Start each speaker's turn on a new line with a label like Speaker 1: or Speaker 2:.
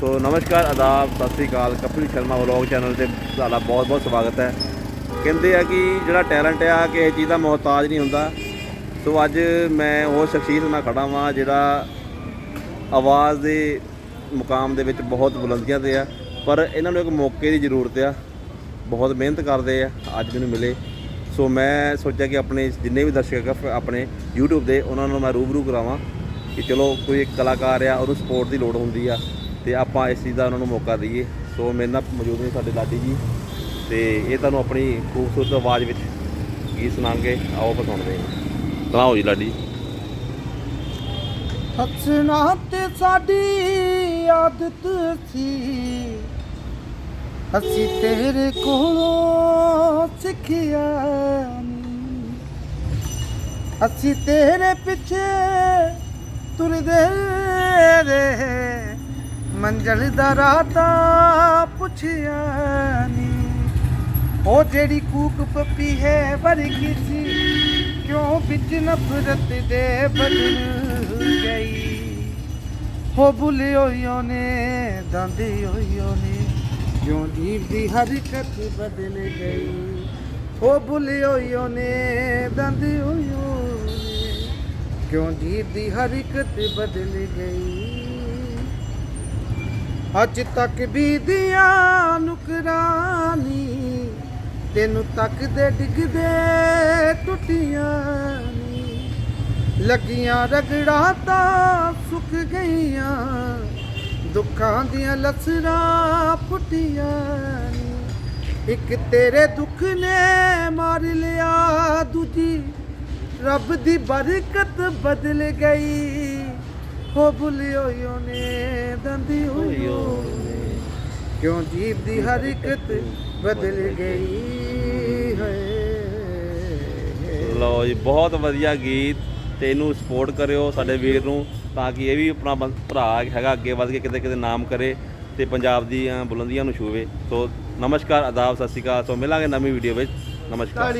Speaker 1: ਸੋ ਨਮਸਕਾਰ ਆਦਾਬ ਸਤਿ ਸ੍ਰੀ ਅਕਾਲ, ਕਪਿਲ ਸ਼ਰਮਾ ਵਲੌਗ ਚੈਨਲ ਤੇ ਤੁਹਾਡਾ ਬਹੁਤ ਬਹੁਤ ਸਵਾਗਤ ਹੈ। ਕਹਿੰਦੇ ਆ ਕਿ ਜਿਹੜਾ ਟੈਲੈਂਟ ਆ, ਕਿਸੇ ਚੀਜ਼ ਦਾ ਮੁਹਤਾਜ ਨਹੀਂ ਹੁੰਦਾ। ਸੋ ਅੱਜ ਮੈਂ ਉਹ ਸ਼ਖਸੀਅਤ ਨਾਲ ਖੜਾ ਵਾਂ, ਜਿਹੜਾ ਆਵਾਜ਼ ਦੇ ਮੁਕਾਮ ਦੇ ਵਿੱਚ ਬਹੁਤ ਬੁਲੰਦੀਆਂ ਤੇ ਆ, ਪਰ ਇਹਨਾਂ ਨੂੰ ਇੱਕ ਮੌਕੇ ਦੀ ਜ਼ਰੂਰਤ ਆ। ਬਹੁਤ ਮਿਹਨਤ ਕਰਦੇ ਆ, ਅੱਜ ਮੈਨੂੰ ਮਿਲੇ। ਸੋ ਮੈਂ ਸੋਚਿਆ ਕਿ ਆਪਣੇ ਜਿੰਨੇ ਵੀ ਦਰਸ਼ਕ ਆ ਆਪਣੇ YouTube ਦੇ ਉਹਨਾਂ ਨੂੰ ਮੈਂ ਰੂਬਰੂ ਕਰਾਵਾਂ ਕਿ ਚਲੋ ਕੋਈ ਇੱਕ ਕਲਾਕਾਰ ਆ, ਉਹਨੂੰ ਸਪੋਰਟ ਦੀ ਲੋੜ ਹੁੰਦੀ ਆ। ਤੇ ਆਪਾਂ ਇਸ ਚੀਜ਼ ਦਾ ਉਹਨਾਂ ਨੂੰ ਮੌਕਾ ਦਈਏ। ਸੋ ਮੇਰੇ ਨਾਲ ਮੌਜੂਦ ਨੇ ਸਾਡੇ ਲਾਡੀ ਜੀ ਤੇ ਇਹ ਤੁਹਾਨੂੰ ਆਪਣੀ ਖੂਬਸੂਰਤ ਆਵਾਜ਼ ਵਿੱਚ ਗੀਤ ਸੁਣਾਉਂਗੇ ਆਓ ਆਪਾਂ ਸੁਣਦੇ ਹਾਂ। ਸੁਣਾਓ ਜੀ ਲਾਡੀ
Speaker 2: ਹੱਸਣਾ ਤੇ ਸਾਡੀ ਆਦਤ ਸੀ। ਅਸੀਂ ਤੇਰੇ ਕੋਲੋਂ ਸਿੱਖਿਆ ਨੀ ਅਸੀਂ ਤੇਰੇ ਪਿੱਛੇ ਤੁਰਦੇ ਮੰਜ਼ਲ ਦਾ ਰਾਤਾ ਪੁੱਛਿਆ ਨਹੀਂ। ਉਹ ਜਿਹੜੀ ਕੂਕ ਪੱਪੀ ਹੈ ਵਰਗੀ ਸੀ, ਕਿਉਂ ਵਿੱਚ ਨਫ਼ਰਤ ਦੇ ਬਦਲ ਗਈ? ਹੋ ਭੁਲਿਓ ਨੇ ਦੰਦੀ ਹੋਈਓ ਨੇ ਕਿਉਂ ਜੀਵ ਦੀ ਹਰਕਤ ਬਦਲ ਗਈ? ਹੋ ਭੁਲਿਓ ਨੇ ਦੰਦੀ ਹੋਈਓ ਨੇ ਕਿਉਂ ਜੀਵ ਦੀ ਹਰਕਤ ਬਦਲ ਗਈ? ਅੱਜ ਤੱਕ ਵੀ ਦੀਆਂ ਨੁਕਰਾਨੀ, ਤੈਨੂੰ ਤੱਕਦੇ ਡਿੱਗਦੇ ਟੁੱਟੀਆਂ ਨੀ ਲੱਗੀਆਂ ਰਗੜਾ ਤਾਂ ਸੁੱਕ ਗਈਆਂ, ਦੁੱਖਾਂ ਦੀਆਂ ਲਸਰਾਂ ਫੁੱਟੀਆਂ ਨੀ ਇੱਕ ਤੇਰੇ ਦੁੱਖ ਨੇ ਮਾਰ ਲਿਆ ਦੂਜੀ, ਰੱਬ ਦੀ ਬਰਕਤ ਬਦਲ ਗਈ। ਹੋ ਭੁਲਿਓ ਨੇ ਦੰਦੀ ਹੋਈਓ ਕਿਉਂ ਜੀਵ ਦੀ ਹਰਕਤ ਬਦਲ ਗਈ। ਹੈ
Speaker 1: ਲਓ ਜੀ ਬਹੁਤ ਵਧੀਆ ਗੀਤ ਤੇ ਇਹਨੂੰ ਸਪੋਰਟ ਕਰਿਓ ਸਾਡੇ ਵੀਰ ਨੂੰ ਤਾਂ ਕਿ ਇਹ ਵੀ ਆਪਣਾ ਭਰਾ ਹੈਗਾ ਅੱਗੇ ਵੱਧ ਕੇ ਕਿਤੇ ਕਿਤੇ ਨਾਮ ਕਰੇ ਤੇ ਪੰਜਾਬ ਦੀਆਂ ਬੁਲੰਦੀਆਂ ਨੂੰ ਛੂਵੇ। ਸੋ ਨਮਸਕਾਰ ਆਦਾਬ ਸਤਿ ਸ਼੍ਰੀ ਅਕਾਲ। ਸੋ ਮਿਲਾਂਗੇ ਨਵੀਂ ਵੀਡੀਓ ਵਿੱਚ। ਨਮਸਕਾਰ।